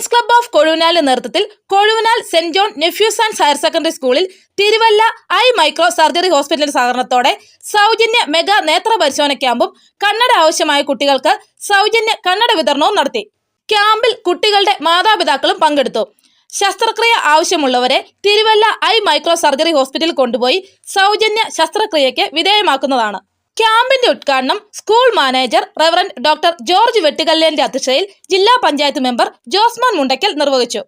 Lions club of കൊഴുവനാലിന്റെ നേതൃത്വത്തിൽ Kozhuvanal saint John Nepomucene's and higher secondary സ്കൂളിൽ Thiruvalla eye micro surgery ഹോസ്പിറ്റലിന്റെ സഹകരണത്തോടെ സൗജന്യ മെഗാ നേത്ര പരിശോധന ക്യാമ്പും കണ്ണട ആവശ്യമായ കുട്ടികൾക്ക് സൗജന്യ കണ്ണട വിതരണവും നടത്തി. ക്യാമ്പിൽ കുട്ടികളുടെ മാതാപിതാക്കളും പങ്കെടുത്തു. ശസ്ത്രക്രിയ ആവശ്യമുള്ളവരെ തിരുവല്ല ഐ മൈക്രോ സർജറി ഹോസ്പിറ്റലിൽ കൊണ്ടുപോയി സൗജന്യ ശസ്ത്രക്രിയയ്ക്ക് വിധേയമാക്കുന്നതാണ്. ക്യാമ്പിന്റെ ഉദ്ഘാടനം school manager reverend doctor George വെട്ടുകല്ലേന്റെ അധ്യക്ഷതയിൽ ജില്ലാ പഞ്ചായത്ത് മെമ്പർ ജോസ്മാൻ മുണ്ടയ്ക്കൽ നിർവഹിച്ചു.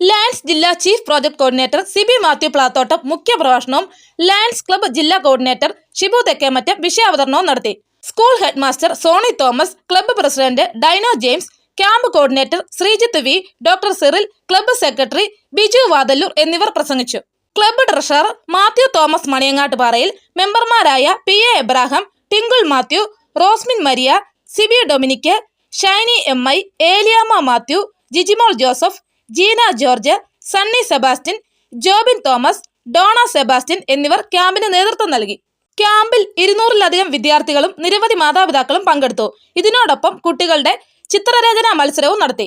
ലയൻസ് ജില്ലാ chief project coordinator Siby Mathew Plathottam മുഖ്യപ്രഭാഷണവും lions club ജില്ലാ കോർഡിനേറ്റർ ഷിബു തെക്കേമറ്റം വിഷയാവതരണവും നടത്തി. School head master Sony Thomas club president Dino James camp coordinator Sreejith V doctor Cyril club secretary Biju Vathallur എന്നിവർ പ്രസംഗിച്ചു. Club treasurer Mathew Thomas Maniyangattuparayil മെമ്പർമാരായ P A Abraham Tinkle Mathew Rosmin Maria Siby Dominic Shiny M I Eliyamma Mathew Jijimol Joseph Jeena George Sunny Sebastian Jobin Thomas Dona Sebastian എന്നിവർ ക്യാമ്പിന് നേതൃത്വം നൽകി. ക്യാമ്പിൽ ഇരുന്നൂറിലധികം വിദ്യാർത്ഥികളും നിരവധി മാതാപിതാക്കളും പങ്കെടുത്തു. ഇതിനോടൊപ്പം കുട്ടികളുടെ ചിത്രരചനാ മത്സരവും നടത്തി.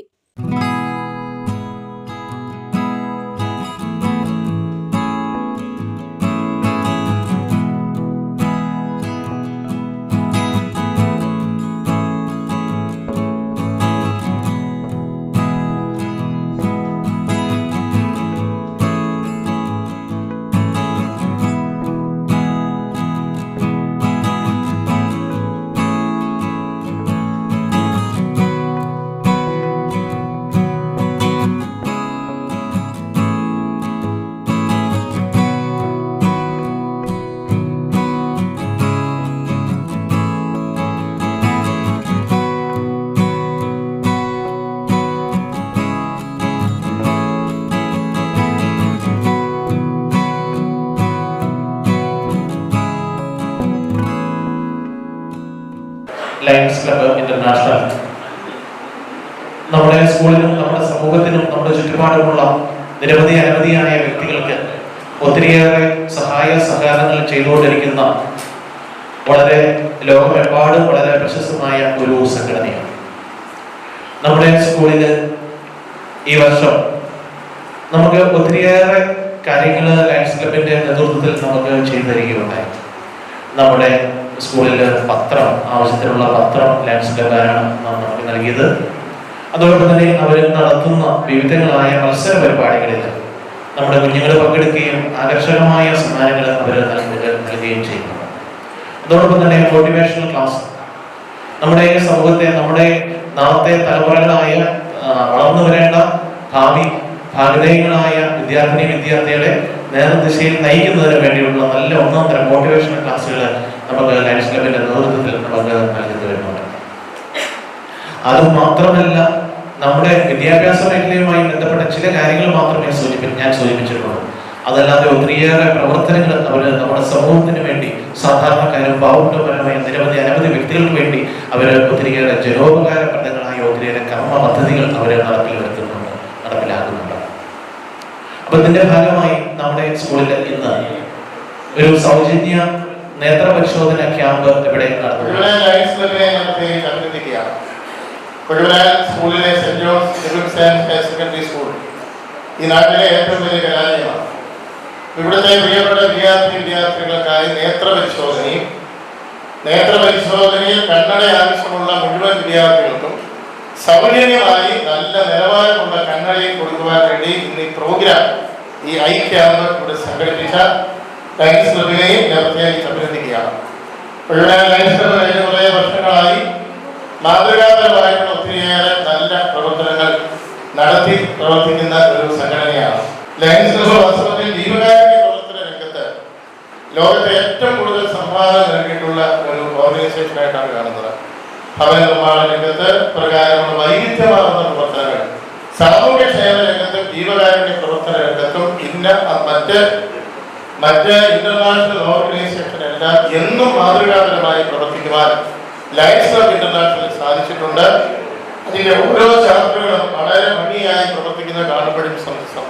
സ്കൂളിനും നമ്മുടെ സമൂഹത്തിനും നമ്മുടെ ചുറ്റുപാടുമുള്ള നിരവധി അനവധിയായ വ്യക്തികൾക്ക് ഒത്തിരിയേറെ സഹായ സഹകരണങ്ങൾ ചെയ്തുകൊണ്ടിരിക്കുന്ന വളരെ ലോകമെമ്പാടും വളരെ പ്രശസ്തമായ ഒരു സംഘടനയാണ്. നമ്മുടെ സ്കൂളിൽ ഈ വർഷം നമുക്ക് ഒത്തിരിയേറെ കാര്യങ്ങൾ ലയൺസ് ക്ലബിന്റെ നേതൃത്വത്തിൽ നമുക്ക് ചെയ്തു തരികയുണ്ടായി. നമ്മുടെ സ്കൂളിൽ പത്രം ആവശ്യത്തിനുള്ള പത്രം ലയൺസ് ക്ലബ്ബാരാണ് നമുക്ക് നൽകിയത്. അതോടൊപ്പം തന്നെ അവർ നടത്തുന്ന വിവിധങ്ങളായ മത്സര പരിപാടികളിൽ നമ്മുടെ കുഞ്ഞുങ്ങൾ പങ്കെടുക്കുകയും ആകർഷകമായ സമ്മാനങ്ങൾ അവർ നൽകുകയും ചെയ്യുന്നു. അതോടൊപ്പം തന്നെ മോട്ടിവേഷണൽ ക്ലാസ് നമ്മുടെ സമൂഹത്തെ നമ്മുടെ നാളത്തെ തലമുറകളായ വളർന്നു വരേണ്ട ഭാവി ഭാഗതേയങ്ങളായ വിദ്യാർത്ഥിനി വിദ്യാർത്ഥികളെ നേർദിശയിൽ നയിക്കുന്നതിന് വേണ്ടിയുള്ള നല്ല ഒന്നാം തരം മോട്ടിവേഷണൽ ക്ലാസ്സുകൾ നമുക്ക് ലൈഫ് ക്ലബിന്റെ നേതൃത്വത്തിൽ നമുക്ക് നൽകുന്നു വരുന്നുണ്ട് അത് മാത്രമല്ല നമ്മുടെ വിദ്യാഭ്യാസ മേഖലയുമായി ബന്ധപ്പെട്ട ചില കാര്യങ്ങൾ മാത്രമേ സൂചിപ്പി ഞാൻ സൂചിപ്പിച്ചിട്ടുള്ളൂ. അതല്ലാതെ ഒത്തിരിയേറെ പ്രവർത്തനങ്ങൾ അവർ നമ്മുടെ സമൂഹത്തിന് വേണ്ടി സാധാരണക്കാരും പാവപ്പെട്ടവരുമായ നിരവധി അനവധി വ്യക്തികൾക്ക് വേണ്ടി അവർ ഒത്തിരിയേറെ ജനോപകാരപ്രദങ്ങളായ ഒത്തിരിയേറെ കർമ്മ പദ്ധതികൾ അവർ നടപ്പിൽ വരുത്തുന്നുണ്ട് നടപ്പിലാക്കുന്നുണ്ട്. അപ്പൊ ഇതിന്റെ ഭാഗമായി നമ്മുടെ സ്കൂളിൽ ഇന്ന് ഒരു സൗജന്യ നേത്ര പരിശോധന ക്യാമ്പ് ഇവിടെ നടത്തുന്നു. കൊഴുവനാൽ സ്കൂളിലെ saint John's and higher secondary school. ഈ നാട്ടിലെ ഏറ്റവും വലിയ കലാലയമാണ്. ഇവിടുത്തെ പ്രിയപ്പെട്ട വിദ്യാർത്ഥി വിദ്യാർത്ഥികൾക്കായി നേത്രപരിശോധനയും നേത്രപരിശോധനയിൽ നേത്ര കണ്ണട ആവശ്യമുള്ള മുഴുവൻ വിദ്യാർത്ഥികൾക്കും സൗജന്യമായി നല്ല നിലവാരമുള്ള കണ്ണടയും കൊടുക്കുവാൻ വേണ്ടി ഇന്ന് ഈ പ്രോഗ്രാം ഈ ഐ ക്യാമ്പ് ഇവിടെ സംഘടിപ്പിച്ച ലൈൻസ് ഞാൻ പ്രത്യേകിച്ച് അഭിനന്ദിക്കുകയാണ്. ഇവിടെ ലൈൻസ് കഴിഞ്ഞ കുറേ വർഷങ്ങളായി മാതൃകാപരമായിട്ടുള്ള ഒത്തിരിയേറെ നല്ല പ്രവർത്തനങ്ങൾ നടത്തി പ്രവർത്തിക്കുന്ന ഒരു സംഘടനയാണ്. ലയൺസ് ക്ലബ് വാസ്തവത്തിൽ ജീവകാരുണ്യ പ്രവർത്തന രംഗത്ത് ലോകത്തെ ഏറ്റവും കൂടുതൽ സംഭാവന നൽകിയിട്ടുള്ള ഒരു ഓർഗനൈസേഷനായിട്ടാണ് കാണുന്നത്. ഭവന നിർമ്മാണ രംഗത്ത് പ്രകാരമുള്ള വൈവിധ്യമാർന്ന പ്രവർത്തനങ്ങൾ. സാമൂഹ്യ സേവന രംഗത്തും ജീവകാരുണ്യ പ്രവർത്തന രംഗത്തും ഇന്ന മറ്റ് മറ്റ് ഇന്റർനാഷണൽ ഓർഗനൈസേഷൻ എല്ലാം എന്നും മാതൃകാപരമായി പ്രവർത്തിക്കുവാൻ ലയൺസ് ഓഫ് ഇന്റർനാഷണൽ സാധിച്ചിട്ടുണ്ട്. അതിന്റെ ഓരോ ചാപ്റ്ററുകളും വളരെ ഭംഗിയായി പ്രവർത്തിക്കുന്ന കാണുമ്പോഴും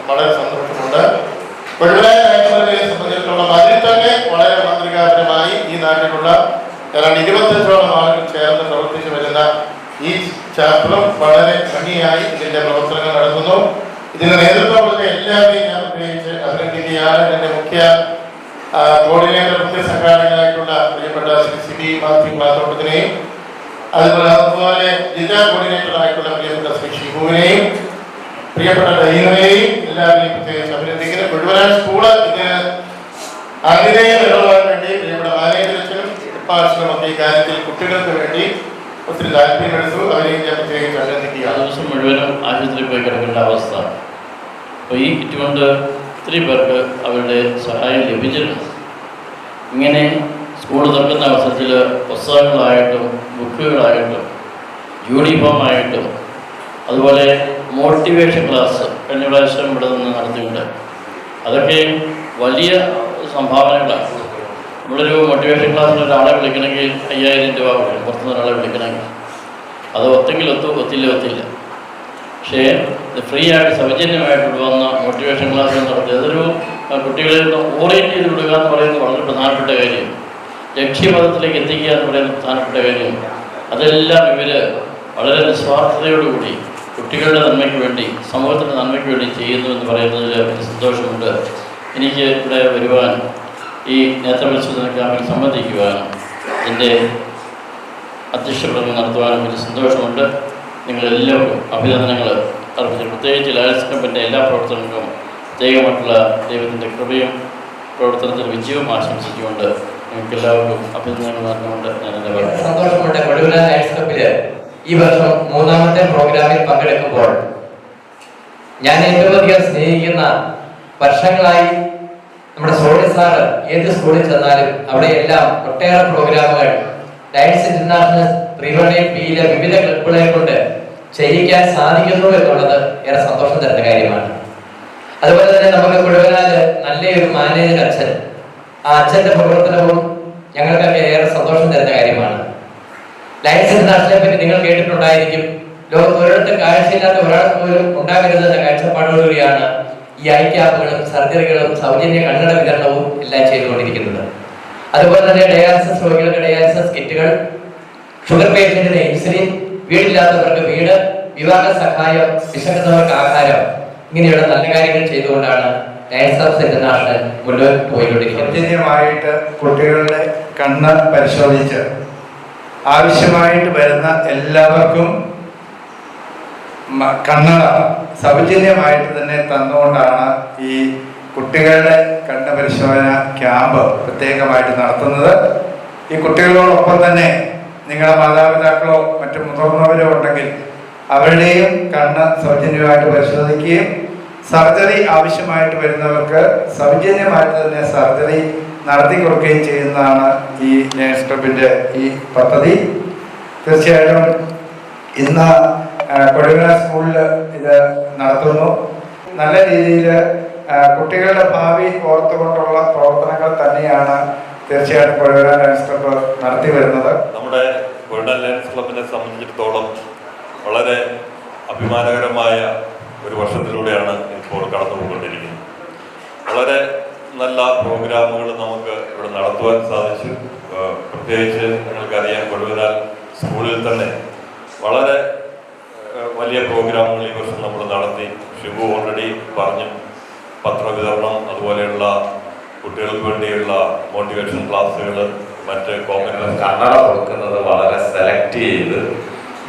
വളരെ സന്തോഷമുണ്ട്. ക്ലബിനെ സംബന്ധിച്ചിടത്തോളം അതിൽ തന്നെ വളരെ മാതൃകാപരമായി ഈ നാട്ടിലുള്ള ഏതാണ്ട് ഇരുപത്തഞ്ചോളം ആളുകൾ ചേർന്ന് പ്രവർത്തിച്ചു വരുന്ന ഈ ചാപ്റ്ററും വളരെ ഭംഗിയായി ഇതിന്റെ പ്രവർത്തനങ്ങൾ നടത്തുന്നു. ഇതിന് നേതൃത്വം എല്ലാവരെയും ഞാൻ ഉപയോഗിച്ച് അഭിനന്ദിക്കുകയാണ്. എന്റെ മുഖ്യ കോർഡിനേറ്റർ മുഖ്യ സംഘാടകനായിട്ടുള്ള പ്രിയപ്പെട്ട ശ്രീ സിബി മാത്യു മാത്തോട്ടത്തിനെയും അതുപോലെ അതുപോലെ ജില്ലാ കോർഡിനേറ്റർ ആയിട്ടുള്ള പ്രിയപ്പെട്ട ശ്രീ ഷിബുവിനെയും പ്രിയപ്പെട്ട ഡൈനയെയും എല്ലാവരെയും പ്രത്യേകിച്ച് അഭിനന്ദിക്കുന്നു. മുഴുവനാൻ സ്കൂൾ ഇതിന് ആതിഥേയം നിലകൊള്ളാൻ വേണ്ടി പ്രിയപ്പെട്ട മാനേജരച്ചനും ഡിപ്പാർട്ട്മെന്റും ഒക്കെ ഈ കാര്യത്തിൽ കുട്ടികൾക്ക് വേണ്ടി ഒത്തിരി താല്പര്യമെടുത്തു. അവരെയും ഞാൻ പ്രത്യേകിച്ച് അഭിനന്ദിക്കുക ദിവസം മുഴുവനും ആശുപത്രിയിൽ പോയി കിടക്കേണ്ട അവസ്ഥ. അപ്പോൾ ഈ കിറ്റ് കൊണ്ട് ഒത്തിരി പേർക്ക് അവരുടെ സഹായം ലഭിച്ചിട്ടുണ്ട് ഇങ്ങനെ സ്കൂൾ തുറക്കുന്ന അവസരത്തിൽ പുസ്തകങ്ങളായിട്ടും ബുക്കുകളായിട്ടും യൂണിഫോമായിട്ടും അതുപോലെ മോട്ടിവേഷൻ ക്ലാസ് കഴിഞ്ഞ പ്രാവശ്യം ഇവിടെ നിന്ന് നടത്തിയിട്ടുണ്ട്. അതൊക്കെ വലിയ സംഭാവനകളാണ്. നമ്മളൊരു മോട്ടിവേഷൻ ക്ലാസ്സിൽ ഒരാളെ വിളിക്കണമെങ്കിൽ അയ്യായിരം രൂപ കൊടുക്കണം. പുറത്തുനിന്ന് ഒരാളെ വിളിക്കണമെങ്കിൽ. അത് ഒത്തെങ്കിൽ ഒത്തു ഒത്തില്ല ഒത്തില്ല. പക്ഷേ ഇത് ഫ്രീ ആയിട്ട് സൗജന്യമായിട്ട് വന്ന മോട്ടിവേഷൻ ക്ലാസ് നടത്തി അതൊരു കുട്ടികളിൽ നിന്ന് ഓറിയന്റ് ചെയ്ത് വിടുക എന്ന് പറയുന്നത് വളരെ പ്രധാനപ്പെട്ട കാര്യം ലക്ഷ്യപഥത്തിലേക്ക് എത്തിക്കുക എന്ന് പറയുന്നത് പ്രധാനപ്പെട്ട കാര്യം അതെല്ലാം ഇവർ വളരെ നിസ്വാർത്ഥതയോടുകൂടി കുട്ടികളുടെ നന്മയ്ക്ക് വേണ്ടി സമൂഹത്തിന്റെ നന്മയ്ക്ക് വേണ്ടി ചെയ്യുന്നു എന്ന് പറയുന്നതിൽ എനിക്ക് സന്തോഷമുണ്ട്. എനിക്ക് ഇവിടെ വരുവാൻ ഈ നേത്രപരിശോധന ക്യാമ്പിൽ സംബന്ധിക്കുവാനും എന്റെ അധ്യക്ഷ പ്രകടനം നടത്തുവാനും എനിക്ക് സന്തോഷമുണ്ട്. നിങ്ങളെല്ലാവർക്കും അഭിനന്ദനങ്ങൾ അർപ്പിച്ചു പ്രത്യേകിച്ച് ലയൻസ് ക്ലബിന്റെ എല്ലാ പ്രവർത്തനങ്ങൾക്കും പ്രത്യേകമായിട്ടുള്ള ദൈവത്തിന്റെ കൃപയും പ്രവർത്തനത്തിന് വിജയവും ആശംസിച്ചുകൊണ്ട് നിങ്ങൾക്ക് എല്ലാവർക്കും അഭിനന്ദനങ്ങൾ പറഞ്ഞുകൊണ്ട് ഞാൻ എന്റെ ക്ലബിൽ ഈ വർഷം മൂന്നാമത്തെ പ്രോഗ്രാമിൽ പങ്കെടുക്കുമ്പോൾ ഞാൻ ഏറ്റവും അധികം സ്നേഹിക്കുന്ന വർഷങ്ങളായി നമ്മുടെ സോണി സാറ് ഏത് സ്കൂളിൽ ചെന്നാലും അവിടെയെല്ലാം ഒട്ടേറെ പ്രോഗ്രാമുകൾ ലയൺസ് ഇന്റർനാഷണൽ പിയിലെ വിവിധ ക്ലബുകളെ കൊണ്ട് ചെയ്യിക്കാൻ സാധിക്കുന്നു എന്നുള്ളത് ഏറെ സന്തോഷം തരുന്ന കാര്യമാണ്. അതുപോലെ തന്നെ നമുക്ക് കുഴവനാല് നല്ലൊരു മാനേജർ അച്ഛൻ. ആ അച്ഛന്റെ പ്രവർത്തനവും ഞങ്ങൾക്കൊക്കെ ഏറെ സന്തോഷം തരുന്ന കാര്യമാണ്. ലൈസൻസ് ഇന്റർനാഷണലെ പറ്റി നിങ്ങൾ കേട്ടിട്ടുണ്ടായിരിക്കും ലോകത്ത് ഒരിടത്തും കാഴ്ചയില്ലാത്ത ഒരാൾ പോലും ഉണ്ടാകരുത് എന്ന കാഴ്ചപ്പാടോടുകൂടിയാണ് ഈ ഐ ക്യാപ്പുകളും സർജറികളും സൗജന്യ കണ്ണട വിതരണവും എല്ലാം ചെയ്തുകൊണ്ടിരിക്കുന്നത്. അതുപോലെ തന്നെ ഡയാലിസിസ് രോഗികളുടെ ഡയാലിസിസ് കിറ്റുകൾ ഷുഗർ പേഷ്യന്റിന് ഇൻസുലിൻ വീടില്ലാത്തവർക്ക് വീട് വിവാഹ സഹായം വിശക്കുന്നവർക്ക് ആഹാരം ഇങ്ങനെയുള്ള നല്ല കാര്യങ്ങൾ ചെയ്തുകൊണ്ടാണ് സൗജന്യമായിട്ട് കുട്ടികളുടെ കണ്ണ് പരിശോധിച്ച് ആവശ്യമായിട്ട് വരുന്ന എല്ലാവർക്കും കണ്ണ് കണ്ണട സൗജന്യമായിട്ട് തന്നെ തന്നുകൊണ്ടാണ് ഈ കുട്ടികളുടെ കണ്ണ് പരിശോധന ക്യാമ്പ് പ്രത്യേകമായിട്ട് നടത്തുന്നത്. ഈ കുട്ടികളോടൊപ്പം തന്നെ നിങ്ങളുടെ മാതാപിതാക്കളോ മറ്റു മുതിർന്നവരോ ഉണ്ടെങ്കിൽ അവരുടെയും കണ്ണ് സൗജന്യമായിട്ട് പരിശോധിക്കുകയും സർജറി ആവശ്യമായിട്ട് വരുന്നവർക്ക് സൗജന്യമായിട്ട് തന്നെ സർജറി നടത്തി കൊടുക്കുകയും ചെയ്യുന്നതാണ് ഈ നേഴ്സ് ക്ലബിന്റെ ഈ പദ്ധതി. തീർച്ചയായിട്ടും ഇന്ന് കൊടുങ്ങര സ്കൂളിൽ ഇത് നടത്തുന്നു. നല്ല രീതിയിൽ കുട്ടികളുടെ ഭാവി ഓർത്തുകൊണ്ടുള്ള പ്രവർത്തനങ്ങൾ തന്നെയാണ് തീർച്ചയായിട്ടും കൊടുങ്ങര നേഴ്സ് ക്ലബ്ബ് നടത്തി വരുന്നത്. നമ്മുടെ ഗോൾഡൻ ലയൺസ് ക്ലബിനെ സംബന്ധിച്ചിടത്തോളം വളരെ അഭിമാനകരമായ ഒരു വർഷത്തിലൂടെയാണ് ഇപ്പോൾ കടന്നുപോയിക്കൊണ്ടിരിക്കുന്നത്. വളരെ നല്ല പ്രോഗ്രാമുകൾ നമുക്ക് ഇവിടെ നടത്തുവാൻ സാധിച്ചു. പ്രത്യേകിച്ച് നിങ്ങൾക്കറിയാം കൊഴുവനാൽ സ്കൂളിൽ തന്നെ വളരെ വലിയ പ്രോഗ്രാമുകൾ ഈ വർഷം നമ്മൾ നടത്തി. ഷിബു ഓൾറെഡി പറഞ്ഞു പത്രവിതരണം അതുപോലെയുള്ള കുട്ടികൾക്ക് വേണ്ടിയുള്ള മോട്ടിവേഷൻ ക്ലാസ്സുകൾ മറ്റ് കണ്ണട കൊടുക്കുന്നത് വളരെ സെലക്ട് ചെയ്ത്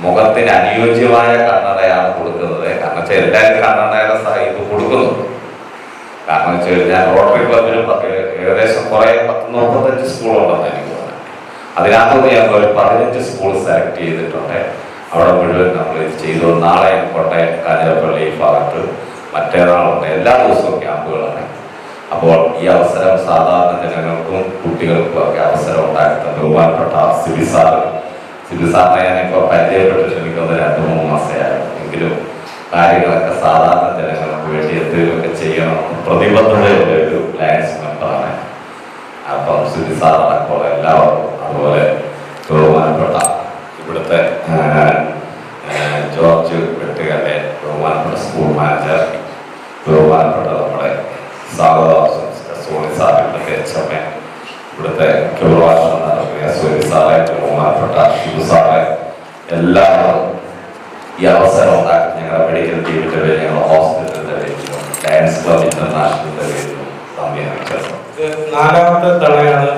മുഖത്തിന് അനുയോജ്യമായ കണ്ണടയാണ് കൊടുക്കുന്നത്. കാരണം വെച്ചാൽ എല്ലാവരും കണ്ണടയുടെ സഹായം കൊടുക്കുന്നു. കാരണം വെച്ച് കഴിഞ്ഞാൽ റോട്ടറി പത്ത് ഏകദേശം കുറേ പത്ത് മുപ്പത്തഞ്ച് സ്കൂളുണ്ടെന്ന് എനിക്ക് തോന്നുന്നത് അതിനകത്ത് ഞങ്ങൾ ഒരു പതിനഞ്ച് സ്കൂൾ സെലക്ട് ചെയ്തിട്ടുണ്ട്. അവിടെ മുഴുവൻ നമ്മൾ ഇത് ചെയ്തു. നാളെ കോട്ടയം കാഞ്ഞിരപ്പള്ളി ഭാഗത്ത് മറ്റേതാളുണ്ട്. എല്ലാ ദിവസവും ക്യാമ്പുകളാണ് അപ്പോൾ ഈ അവസരം സാധാരണ ജനങ്ങൾക്കും കുട്ടികൾക്കും ഒക്കെ അവസരം ഉണ്ടാക്കുന്ന ബഹുമാനപ്പെട്ട സിബി സാറ്. സിബി സാറിനെ ഞാനിപ്പോൾ പരിചയപ്പെട്ടിട്ട് എനിക്കൊന്ന് രണ്ട് മൂന്ന് മാസമായിരുന്നു എങ്കിലും കാര്യങ്ങളൊക്കെ സാധാരണ ജനങ്ങൾക്ക് വേണ്ടി എന്തെങ്കിലുമൊക്കെ ചെയ്യണം. പ്രതിബദ്ധതയുള്ള ഒരു ലയൻസ് മെമ്പറാണ്. അപ്പം സിബി സാർ അടക്കമുള്ള എല്ലാവർക്കും അതുപോലെ ബഹുമാനപ്പെട്ട ഇവിടുത്തെ ആ, ആ, ജോർജ് വെട്ടുകല്ലെ ബഹുമാനപ്പെട്ട സ്കൂൾ മാനേജർ ബഹുമാനപ്പെട്ട നമ്മുടെ സ്വാഗത സോണി സാറിന്റെ എച്ച് എം എ ഇവിടുത്തെ നടത്തിയ സോണി സാറെ ബഹുമാനപ്പെട്ട ഷിബു സാറെ എല്ലാവരും ഈ അവസരം ഉണ്ടാക്കി ഞങ്ങളുടെ മെഡിക്കൽ ടീമിന്റെ പേര് ഞങ്ങളുടെ ഹോസ്പിറ്റലിന്റെ പേരിലും ഡാൻസ് ക്ലബ് ഇന്റർനാഷണലിന്റെ പേരിലും സംവിധാനം നാലാമത്തെ തവണയാണ്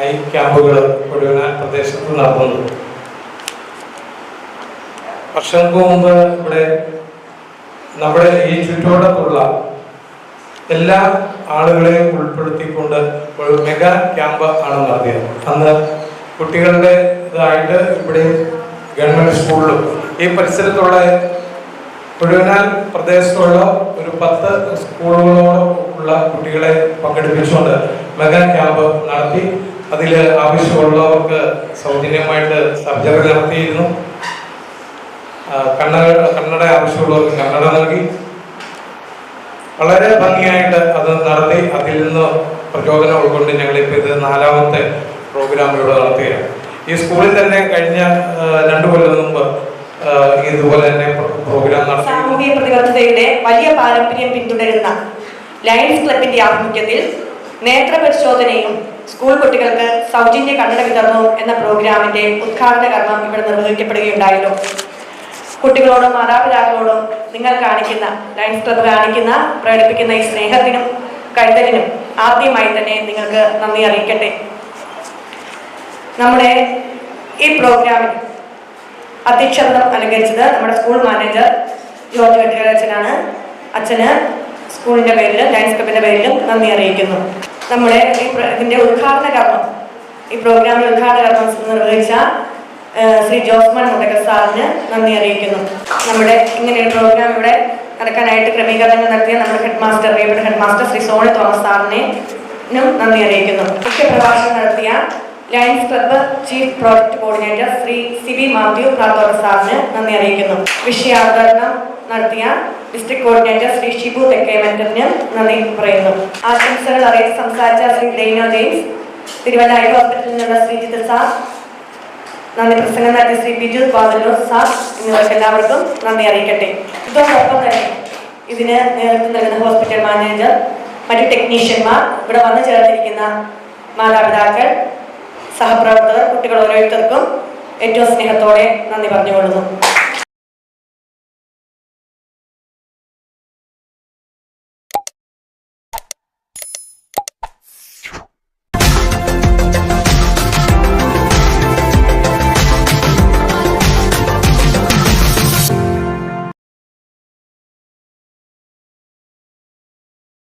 ഐ ക്യാമ്പുകൾ കൊഴുവനാൽ പ്രദേശത്ത് നടത്തുന്നത്. വർഷങ്ങൾക്ക് മുമ്പ് ഇവിടെ നമ്മുടെ ഈ ചുറ്റുവട്ടത്തുള്ള എല്ലാ ആളുകളെയും ഉൾപ്പെടുത്തിക്കൊണ്ട് ഒരു മെഗാ ക്യാമ്പ് ആണ് നടത്തിയത്. അന്ന് കുട്ടികളുടെ ഇതായിട്ട് ഇവിടെ ഗവൺമെന്റ് സ്കൂളിലും ഈ പരിസരത്തുള്ള കൊഴുവനാൽ പ്രദേശത്തുള്ള ഒരു പത്ത് സ്കൂളുകളോളം ഉള്ള കുട്ടികളെ പങ്കെടുപ്പിച്ചുകൊണ്ട് മെഗാ ക്യാമ്പ് നടത്തി. അതിൽ ആവശ്യമുള്ളവർക്ക് സൗജന്യമായിട്ട് സർജറി നടത്തിയിരുന്നു. കണ്ണുകൾ കണ്ണട ആവശ്യമുള്ളവർക്ക് കണ്ണട നൽകി. വളരെ ഭംഗിയായിട്ട് അത് നടത്തി. അതിൽ നിന്ന് പ്രചോദനം ഉൾക്കൊണ്ട് ഞങ്ങളിപ്പോൾ ഇത് നാലാമത്തെ പ്രോഗ്രാം ഇവിടെ നടത്തുകയാണ്. ഈ സ്കൂളിൽ തന്നെ കഴിഞ്ഞ രണ്ടു കൊല്ലം മുമ്പ് ഇതുപോലെ തന്നെ പ്രോഗ്രാം നടത്തി. സാമൂഹിക പ്രതിബദ്ധതയുടെ വലിയ പാരമ്പര്യം പിന്തുടരുന്ന ലയൺസ് ക്ലബിന്റെ ആഭിമുഖ്യത്തിൽ നേത്ര പരിശോധനയും സ്കൂൾ കുട്ടികൾക്ക് സൗജന്യ കണ്ണട വിതരണവും എന്ന പ്രോഗ്രാമിന്റെ ഉദ്ഘാടന കർമ്മം ഇവിടെ നിർവഹിക്കപ്പെടുകയുണ്ടായല്ലോ കുട്ടികളോടും മാതാപിതാക്കളോടും നിങ്ങൾ കാണിക്കുന്ന ലയൺസ് ക്ലബ് കാണിക്കുന്ന പ്രകടിപ്പിക്കുന്ന ഈ സ്നേഹത്തിനും കരുതലിനും ആദ്യമായി തന്നെ നിങ്ങൾക്ക് നന്ദി അറിയിക്കട്ടെ. നമ്മുടെ ഈ പ്രോഗ്രാമിൽ അധ്യക്ഷത അലങ്കരിച്ചത് നമ്മുടെ സ്കൂൾ മാനേജർ ജോർജ് അച്ഛനാണ് അച്ഛന് സ്കൂളിന്റെ പേരിൽ ഡാൻസ് ക്ലബിന്റെ പേരിലും നന്ദി അറിയിക്കുന്നു. നമ്മുടെ ഈ ഇതിന്റെ ഉദ്ഘാടന കർമ്മം ഈ പ്രോഗ്രാമിൽ ഉദ്ഘാടന കർമ്മം നിർവഹിച്ച ശ്രീ ജോസ്മാൻ മുട്ടക്കർ സാറിന് നന്ദി അറിയിക്കുന്നു. നമ്മുടെ ഇങ്ങനെ പ്രോഗ്രാം ഇവിടെ നടക്കാനായിട്ട് ക്രമീകരണങ്ങൾ നടത്തിയ നമ്മുടെ ഹെഡ് മാസ്റ്റർ അറിയപ്പെട്ട head master Shri Sony Thomas സാറിനെ നന്ദി അറിയിക്കുന്നു. മുഖ്യ പ്രഭാഷണം നടത്തിയ lions club chief project coordinator Shri C B Mathew Prathottam സാറിന് നന്ദി അറിയിക്കുന്നു. വിഷയാവതരണം നടത്തിയ ഡിസ്ട്രിക്ട് കോർഡിനേറ്റർ ശ്രീ ഷിബു തെക്കേമറ്ററിന് നന്ദി പറയുന്നു. ആശംസകൾ അറിയിച്ച് സംസാരിച്ച ശ്രീ ഡെയ്നോ ജെയിംസ് ഐ ഹോസ്പിറ്റലിൽ നിന്നുള്ള ശ്രീജിത്ത് സാർ നന്ദി പ്രസംഗം നടത്തിയ ശ്രീ ബിജു പാതല്ലൂർ സാർ എന്നിവർക്ക് എല്ലാവർക്കും നന്ദി അറിയിക്കട്ടെ. ഇതോടൊപ്പം തന്നെ ഇതിന് നേതൃത്വം നൽകുന്ന ഹോസ്പിറ്റൽ മാനേജർ മറ്റു ടെക്നീഷ്യന്മാർ ഇവിടെ വന്നു ചേർന്നിരിക്കുന്ന മാതാപിതാക്കൾ സഹപ്രവർത്തകർ കുട്ടികൾ ഓരോരുത്തർക്കും ഏറ്റവും സ്നേഹത്തോടെ നന്ദി പറഞ്ഞുകൊള്ളുന്നു.